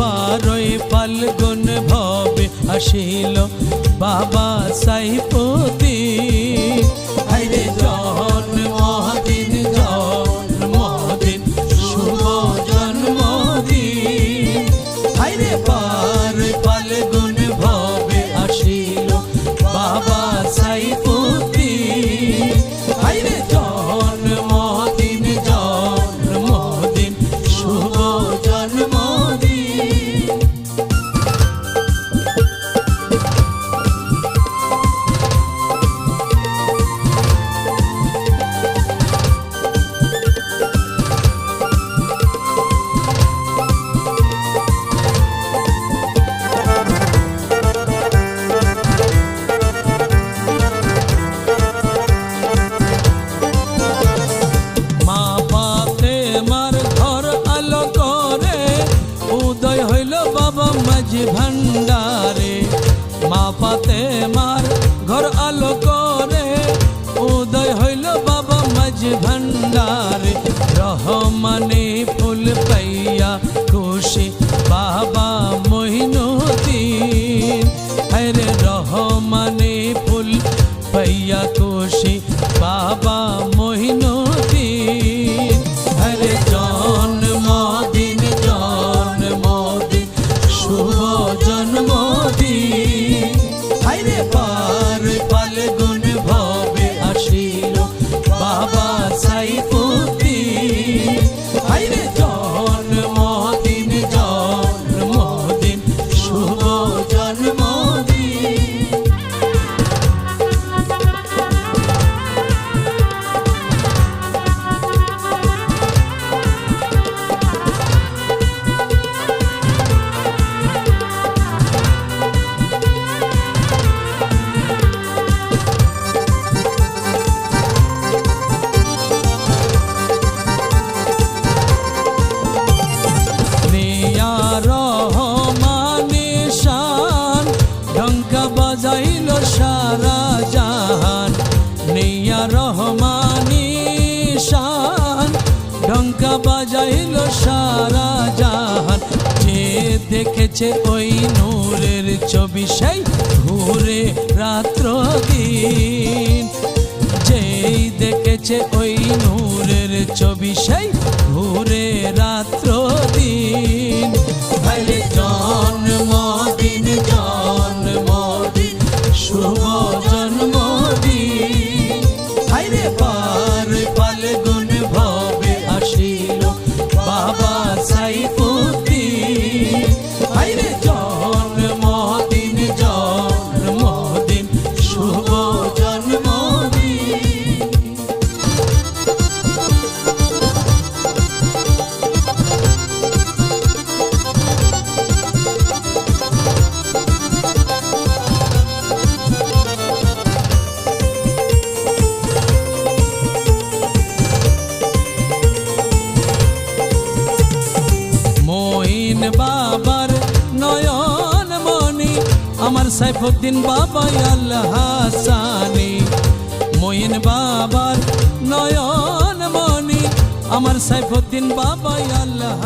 বারোই ফাল্গুন ভবে আসিল বাবা সাইপতি। বাবা মাঝি ভান্ডারে মা পাতে মার ঘর আলো করে। উদয় হইল বাবা মাঝি ভণ্ডারে রহমানে ফুল পাইয়া খুশি বাবা দেখেছে ওই নূরের ছবি সেই ঘুরে রাত্র দিন যেই দেখেছে ওই নূরের ছবি সেই ঘুরে রাত্র দিন ভাইরে জন্মদিন জন্মদিন শুভ জন্মদিন। হাইরে পার আমার সাইফুদ্দিন বাবা আল্লাহ হাসানি। মইন বাবার নয়ন মনি। আমার সাইফুদ্দিন বাবা আল্লাহ